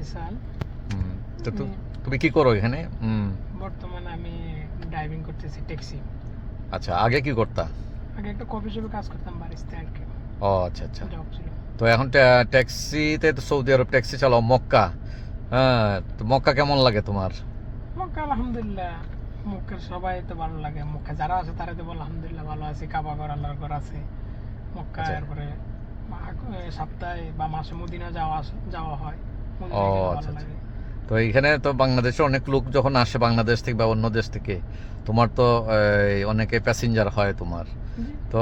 ফয়সাল তো তুমি কি করো এখানে? বর্তমানে আমি ড্রাইভিং করতেছি ট্যাক্সি আচ্ছা আগে কি করতা? আগে একটা কফি শপে কাজ করতাম বারিস্তে আর কি। ও আচ্ছা আচ্ছা। জব ছিল। তো এখন ট্যাক্সিতে তো সৌদি আরব ট্যাক্সি চালাও মক্কা। হ্যাঁ তো মক্কা কেমন লাগে তোমার? মক্কা আলহামদুলিল্লাহ মক্কার সবাই তো ভালো লাগে। মক্কা যারা আছে তারা তো বলে আলহামদুলিল্লাহ ভালো আছে কাবা ঘর আল্লাহর ঘর আছে। মক্কা আচ্ছা। এরপরে সপ্তাহে বা মাসে মদিনা যাওয়া যাওয়া হয়। ও, আচ্ছা, আচ্ছা। তো এইখানে তো বাংলাদেশে অনেক লোক যখন আসে বাংলাদেশ থেকে বা অন্য দেশ থেকে তোমার তো অনেকে প্যাসেঞ্জার হয় তোমার। তো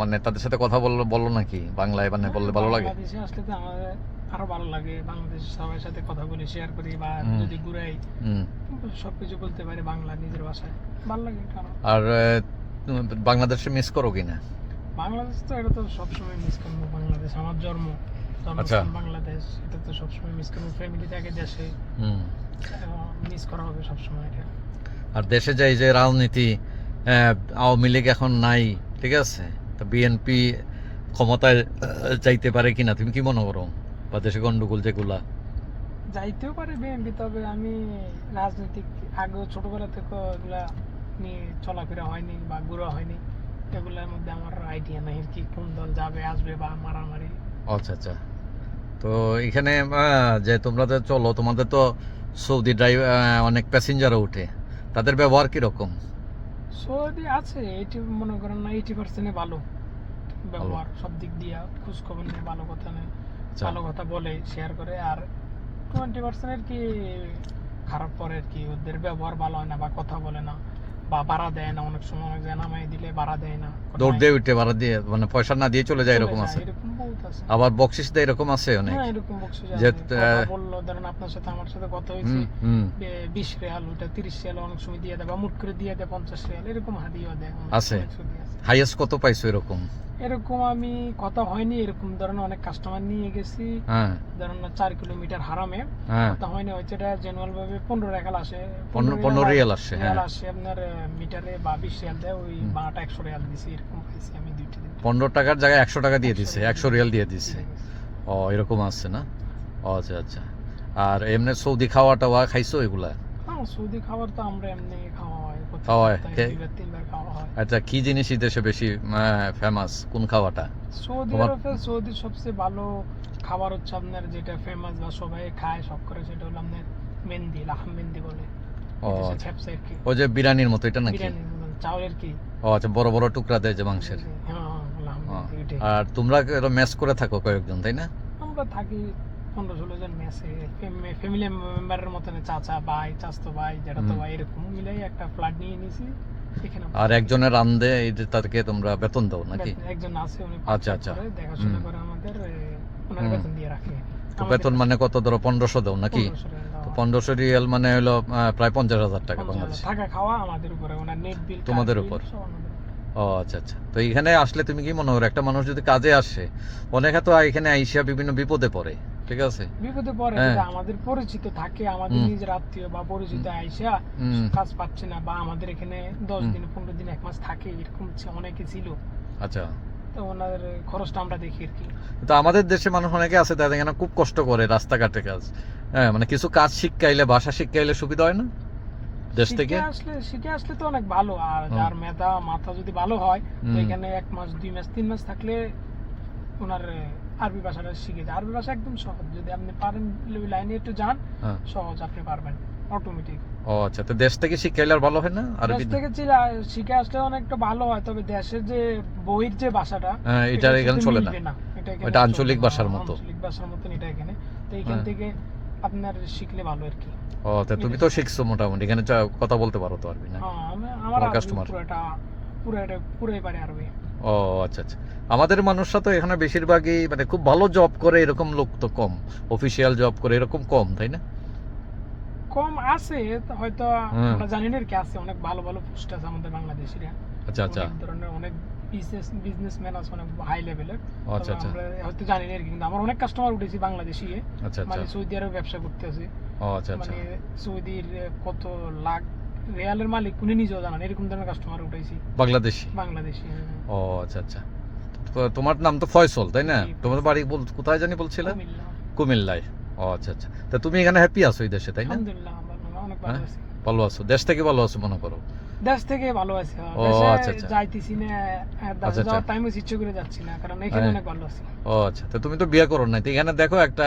মানে তাদের সাথে কথা বলল বলো নাকি? বাংলায় মানে বললে ভালো লাগে? আসলে তো আমাদের আরও ভালো লাগে। সবার সাথে কথা বলি শেয়ার করি বা যদি ঘুরাই সবকিছু বলতে পারি বাংলা নিজের ভাষায়। ভালো লাগে আর। বাংলাদেশে মিস করো কিনা? বাংলাদেশ তো এটা তো সবসময় মিস করব বাংলাদেশ আমার জন্ম। আচ্ছা। বাংলাদেশ এটা তো সবসময় মিস করব। ফ্যামিলি থাকে দেশে হুম। মিস করা হবে সবসময় এটা। আর দেশে যাই যে রাজনীতি আওয়ামী লীগ এখন নাই ঠিক আছে? তো বিএনপি ক্ষমতায় যাইতে পারে কিনা তুমি কি মনে করো? বা দেশে গন্ডগোল যেগুলা? যাইতেও পারে বিএনপি তবে আমি রাজনৈতিক আগেও ছোটবেলা থেকে এগুলা নিয়ে চলাফেরা হয়নি বা ঘোরা হয়নি। এগুলোর মধ্যে আমার আইডিয়া নাই আর কি কোন দল যাবে আসবে বা মারামারি। আচ্ছা আচ্ছা। তো এখানে যে তোমরা যে চলো তোমাদের তো সৌদি ড্রাইভ অনেক প্যাসেঞ্জারও উঠে। তাদের ব্যবহার কীরকম? সৌদি আছে এইটি মনে করেন না এইটি পার্সেন্টে ভালো ব্যবহার। সব দিক দিয়ে খোঁজ খবর নেই ভালো কথা নেই আচ্ছা। ভালো কথা বলে শেয়ার করে আর টোয়েন্টি পার্সেন্টের কি খারাপ পরে আর কি? ওদের ব্যবহার ভালো হয় না বা কথা বলে না। বা ভাড়া দেয় না অনেক সময় অনেক জায়গায় নামাই দিলে ভাড়া দেয় না। দৌড় দিয়ে উঠে ভাড়া দিয়ে মানে পয়সা না দিয়ে চলে যায় এরকম আছে। এরকম বহুত আছে। আবার বকশিস দেয় এরকম আছে অনেক। হ্যাঁ এরকম বকশিস যে, বলল ধরেন আপনার সাথে আমার সাথে কথা হয়েছে হুম। হুম বে- বিশ রিয়াল ওটা তিরিশ রিয়াল অনেক সময় দিয়ে দেয় বা মুট করে দিয়ে দেয় পঞ্চাশ রিয়াল এরকম হাদিও দেয় আছে। হাইয়েস্ট কত পাইছো এরকম? এরকম আমি কথা হয়নি এরকম ধরেন অনেক কাস্টমার নিয়ে গেছি। হ্যাঁ। ধরেন চার কিলোমিটার হারামে। হ্যাঁ। কথা হয়নি হচ্ছে এটা জেনুয়াল ভাবে পনেরো রেখাল আসে। পনেরো- রিয়াল আসে, হ্যাঁ। রিয়াল আসে আপনার মিটারে বা বিশ রিয়াল দেয় ওই। বারোটা একশো রিয়াল দিছি এরকম পাইছি আমি দুইটা দিন। পনেরো টাকার জায়গায় একশো টাকা দিয়ে দিছে একশো রিয়াল দিয়ে দিছে। ও এরকম আছে না? ও আচ্ছা আচ্ছা। আর এমনি সৌদি খাওয়া টাওয়া খাইছো এগুলা? হ্যাঁ সৌদি খাবার তো আমরা এমনি খাওয়া খাওয়া হয়, আচ্ছা কি জিনিস দেশে বেশি ফেমাস কোন খাওয়াটা সৌদি আরবে সৌদির সবচেয়ে ভালো খাবার হচ্ছে আপনার যেটা ফেমাস বা সবাই খায় সব করে সেটা হলো আপনার মেহেন্দি লাহাম মেহেন্দি বলে। ও এদেশে আচ্ছা। ও যে বিরিয়ানির মতো এটা নাকি? চাউলের কি? ও আচ্ছা বড় বড় টুকরা দেয় যে মাংসের। হ্যাঁ হ্যাঁ। আর তোমরা মেস করে থাকো কয়েকজন তাই না? আমরা থাকি পনেরো ষোলো জন মেসে ফ্যামিলি মেম্বারের মতন চাচা ভাই চাচতো ভাই জ্যাঠাতো ভাই এরকম মিলাই একটা ফ্ল্যাট নিয়ে নিয়েছি আর একজনের রান্ধে তাদেরকে তোমরা বেতন দাও নাকি? একজন আছে উনি আচ্ছা, আচ্ছা। দেখাশোনা করে আমাদের ওনার বেতন দিয়ে রাখে। বেতন মানে কত ধরো পনেরোশো দাও নাকি? পনেরোশো রিয়াল মানে হলো প্রায় পঞ্চাশ হাজার টাকা বাংলাদেশ। থাকা খাওয়া আমাদের উপরে ওনার নেট বিল তোমাদের উপর? ও আচ্ছা আচ্ছা। তো এখানে আসলে তুমি কি মনে করো একটা মানুষ যদি কাজে আসে অনেকে তো এখানে আইসা বিভিন্ন বিপদে পড়ে। ঠিক আছে? বিপদে পড়ে হ্যাঁ। আমাদের পরিচিত থাকে আমাদের নিজের আত্মীয় বা পরিচিত আইসা কাজ পাচ্ছে না বা আমাদের এখানে দশ দিন পনেরো দিন এক মাস থাকে এরকম অনেকে ছিল। আচ্ছা। তো ওনাদের খরচটা আমরা দেখি আর কি। তো আমাদের দেশে মানুষ অনেকে আছে তাদের এখানে খুব কষ্ট করে রাস্তাঘাটে কাজ। হ্যাঁ মানে কিছু কাজ শিক্ষাইলে ভাষা শিক্ষাইলে সুবিধা হয় না? দেশ থেকে? আসলে শিখে আসলে তো অনেক ভালো আর যার মেধা মাথা যদি ভালো হয় তো এখানে এক মাস দুই মাস তিন মাস থাকলে ওনার আরবি ভাষাটা শিখে যায়। আরবি ভাষা একদম সহজ। যদি আপনি পারেন লাইনে একটু যান হ্যাঁ। সহজ আপনি পারবেন। অটোমেটিক ও আচ্ছা। তো দেশ থেকে শিক্ষাইলে আর ভালো হয় না? দেশ থেকে শিখে আসলে অনেকটা ভালো হয় তবে দেশের যে বইয়ের যে ভাষাটা হ্যাঁ এটা এখানে চলে না। এটা আঞ্চলিক ভাষার মতো। আঞ্চলিক ভাষার মতন এটা এখানে। তো এখান হ্যাঁ। থেকে আপনার শিখলে ভালো আর কি। ও তা তুমি তো শিখছো মোটামুটি। এখানে কথা বলতে পারো তো আরবি না? আমার আরবি customer? পুরোটা পুরোটা পুরোই পারে আরবি। ও আচ্ছা আচ্ছা। আমাদের মানুষরা তো এখানে বেশিরভাগই মানে খুব ভালো জব করে এরকম লোক তো কম। অফিসিয়াল জব করে এরকম কম তাই না? কম আছে হয়তো। আমরা জানি না আর কি আছে অনেক ভালো ভালো পোস্ট আছে আমাদের বাংলাদেশিরা। আচ্ছা আচ্ছা। ধরনের অনেক বিজনেস বিজনেসম্যান আছে অনেক হাই লেভেলের আচ্ছা আচ্ছা। আমরা হয়তো জানি না কিন্তু আমার অনেক কাস্টমার উঠেছি বাংলাদেশি আচ্ছা আচ্ছা। মানে সৌদি আরবে ব্যবসা করতে আছে ও আচ্ছা আচ্ছা। মানে সৌদির কত লাখ রিয়ালের মালিক উনি নিজেও জানান এরকম ধরনের কাস্টমার উঠেছি বাংলাদেশি? বাংলাদেশি হ্যাঁ। ও আচ্ছা আচ্ছা। তোমার নাম তো ফয়সল তাই না? তোমার বাড়ি বল কোথায় জানি বলছিলে? কুমিল্লায়। ও আচ্ছা আচ্ছা। তা তুমি এখানে হ্যাপি আছো এই দেশে তাই না? আলহামদুলিল্লাহ ভালো- অনেক ভালো হ্যাঁ? আছি। দেশ থেকে ভালো আছো মনে করো? দেশ থেকে ভালো আছি ও, আচ্ছা, আচ্ছা। যাইতেছি না আর দেশে আচ্ছা, যাওয়ার আচ্ছা। টাইমে ইচ্ছে করে যাচ্ছি না কারণ এখানে হ্যাঁ। অনেক ভালো আছি। ও আচ্ছা। তো তুমি তো বিয়ে করো নাই। তো এখানে দেখো একটা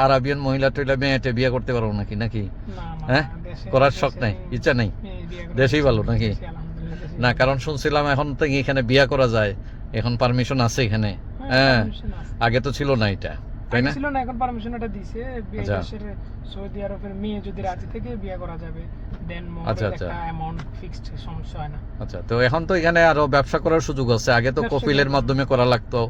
আরাবিয়ান মহিলা টইলা মেয়েটে বিয়ে করতে পারো নাকি নাকি? না না হ্যাঁ? করার শখ নাই ইচ্ছা নাই। দেশেই ভালো নাকি? না কারণ শুনছিলাম এখন তো এখানে বিয়ে করা যায় এখন পারমিশন আছে এখানে। হ্যাঁ আগে তো ছিল না এটা তাই না? ছিল না এখন পারমিশন এটা দিছে। আচ্ছা। দেশের সৌদি আরবের মেয়ে যদি রাজি থেকে বিয়ে করা যাবে দেন আচ্ছা, আচ্ছা। অ্যামাউন্ট ফিক্সড সমস্যা হয় না। আচ্ছা তো এখন তো এখানে আরও ব্যবসা করার সুযোগ আছে। আগে তো কপিলের মাধ্যমে করা লাগতো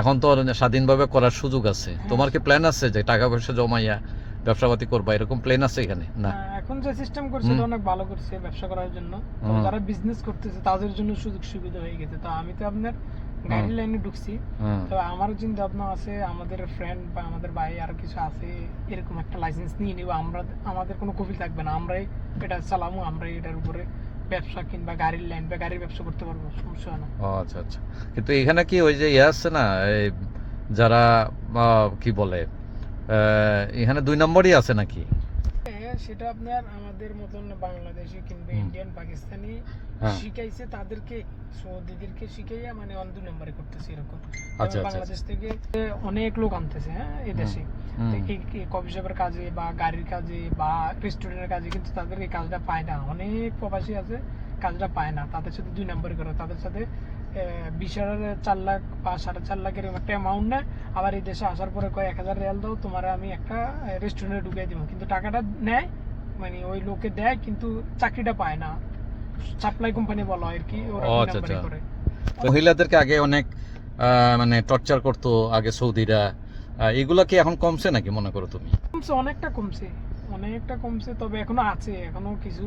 এখন তো স্বাধীনভাবে করার সুযোগ আছে। হ্যাঁ। তোমার কি প্ল্যান আছে যে টাকা পয়সা জমাইয়া ব্যবসাপাতি করবা? এরকম প্ল্যান আছে এখানে? না এখন যে সিস্টেম করছে এটা অনেক ভালো করছে ব্যবসা করার জন্য। যারা বিজনেস করতেছে তাদের জন্য সুযোগ সুবিধা হয়ে গেছে। তো আমি তো আপনার গাড়ি লাইনে ঢুকছি। তো আমারও চিন্তা ভাবনা আছে আমাদের ফ্রেন্ড বা আমাদের ভাই আরও কিছু আছে এরকম একটা লাইসেন্স নিয়ে নিব। আমরা আমাদের কোনো কপিল থাকবে না। আমরাই এটা চালামু আমরাই এটার উপরে ব্যবসা কিংবা গাড়ির লাইন বা গাড়ির ব্যবসা করতে পারব সমস্যা না। আচ্ছা আচ্ছা। কিন্তু এখানে কি ওই যে ইয়ে আছে না এই যারা কি বলে এখানে দুই নম্বরই আছে নাকি? সেটা আপনার আমাদের মতন বাংলাদেশি কিংবা ইন্ডিয়ান পাকিস্তানি। শিখাইছে তাদেরকে সৌদিদেরকে শিখাইয়া মানে অন দুই নম্বরে করতেছে এরকম। আচ্ছা, আচ্ছা, বাংলাদেশ থেকে অনেক লোক আনতেছে হ্যাঁ এই দেশে। হুম। তো এই কফি শপের কাজে বা গাড়ির কাজে বা রেস্টুরেন্টের কাজে কিন্তু তাদের এই কাজটা পায় না। অনেক প্রবাসী আছে কাজটা পায় না। তাদের সাথে দুই নম্বরে করে তাদের সাথে বিশ চার লাখ বা সাড়ে চার লাখের একটা অ্যামাউন্ট নেয়। আবার এই দেশে আসার পরে কয় এক হাজার রিয়াল দাও তোমার আমি একটা রেস্টুরেন্টে ঢুকিয়ে দিব। কিন্তু টাকাটা নেয় মানে ওই লোকে দেয় কিন্তু চাকরিটা পায় না। সাপ্লাই কোম্পানি বলা হয় আর কি আচ্ছা, আচ্ছা। করে। মহিলাদেরকে আগে অনেক মানে টর্চার করতো আগে সৌদিরা এগুলা কি এখন কমছে নাকি মনে করো তুমি? কমছে অনেকটা কমছে। অনেকটা কমছে তবে এখনও আছে। এখনও কিছু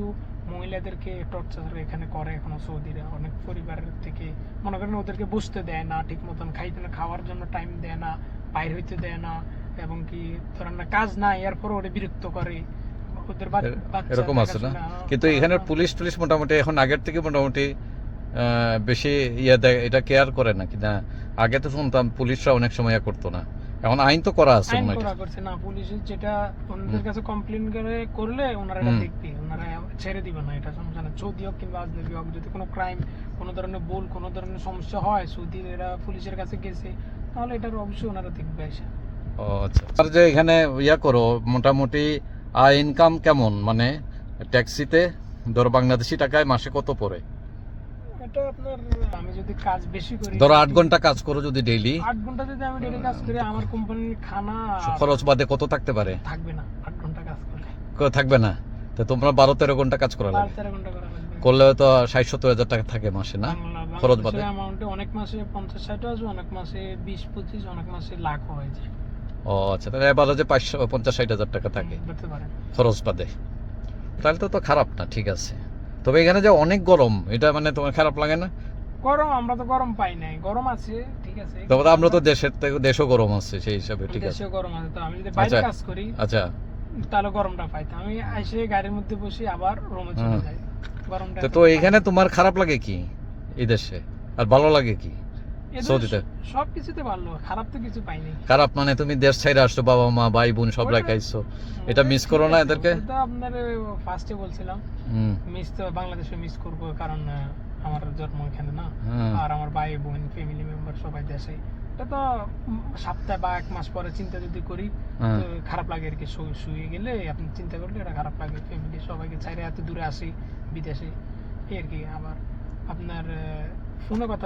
মহিলাদেরকে টর্চার এখানে করে এখনও সৌদিরা। অনেক পরিবারের থেকে মনে করেন ওদেরকে বসতে দেয় না ঠিক মতন খাইতে না খাওয়ার জন্য টাইম দেয় না বাইর হইতে দেয় না এবং কি ধরেন না কাজ নাই এরপর ওরা বিরক্ত করে। ওদের বাচ্চা এরকম আছে না? কিন্তু এখানে। পুলিশ টুলিশ মোটামুটি এখন আগের থেকে মোটামুটি বেশি ইয়ে দেয় এটা কেয়ার করে নাকি? না আগে তো শুনতাম পুলিশরা অনেক সময় ইয়ে করতো না। এখন আইন তো করা আছে আইন করা করছে না যেটা ওনাদের কাছে কমপ্লেন করে করলে ওনারা এটা দেখবে ওনারা ছেড়ে দিবে না এটা সমস্যা না। সৌদি হোক কিংবা আজনবী হোক যদি কোনো ক্রাইম কোনো ধরনের ভুল কোনো ধরনের সমস্যা হয় সৌদি এরা পুলিশের কাছে গেছে তাহলে এটার অবশ্যই ওনারা দেখবে এসে। ও আচ্ছা। আর যে এখানে ইয়া করো মোটামুটি আয় ইনকাম কেমন? মানে ট্যাক্সিতে ধর বাংলাদেশি টাকায় মাসে কত পড়ে? এটা আপনার আমি যদি কাজ বেশি করি ধরো আট ঘণ্টা কাজ করো যদি ডেইলি আট ঘণ্টা যদি আমি ডেলি কাজ করি আমার কোম্পানির খানা খরচ বাদে কত থাকতে পারে? থাকবে না আট ঘণ্টা কাজ করলে। থাকবে না? তো তোমরা বারো তেরো ঘণ্টা কাজ করা লাগবে। করলে তো ষাট সত্তর হাজার টাকা থাকে মাসে না? খরচ বাদে? অ্যামাউন্টে অনেক মাসে পঞ্চাশ আছে অনেক মাসে বিশ পঁচিশ অনেক মাসে লাখ হয়ে যায়। ও আচ্ছা তাহলে এবার যে পাঁচশো পঞ্চাশ ষাট হাজার টাকা থাকে। খরচ বাদে। তাহলে তো তো খারাপ না ঠিক আছে। তবে এখানে যে অনেক গরম এটা মানে তোমার খারাপ লাগে না? গরম আমরা তো গরম পাই নাই। গরম আছে ঠিক আছে। তবে আমরা তো দেশের থেকে দেশও গরম আছে সেই হিসাবে ঠিক আছে। দেশও গরম আছে তো আমি যদি বাইরে আচ্ছা। কাজ করি আচ্ছা। তাহলে গরমটা পাই। তো আমি এসে গাড়ির মধ্যে বসি আবার রুমে চলে যাই। গরমটা তো তো এখানে তোমার খারাপ লাগে কি এই দেশে? আর ভালো লাগে কি? সৌদিতে? সব কিছুতে ভালো খারাপ তো কিছু পাইনি। খারাপ মানে তুমি দেশ ছাইরে আসছো বাবা মা ভাই বোন সব রাখাইছো এটা miss করো না এদেরকে? আপনার ফার্স্টে বলছিলাম। মিস তো বাংলাদেশে মিস করব কারণ আমার জন্ম এখানে না। আর আমার ভাই বোন ফ্যামিলি মেম্বার সবাই দেশে। এটা তো সপ্তাহে বা এক মাস পরে চিন্তা যদি করি হ্যাঁ। খারাপ লাগে আর কি শুয়ে গেলে আপনি চিন্তা করলে এটা খারাপ লাগে। ফ্যামিলি সবাইকে চাইলে এত দূরে আসি বিদেশে এই আর কি। আবার আপনার ফোনে কথা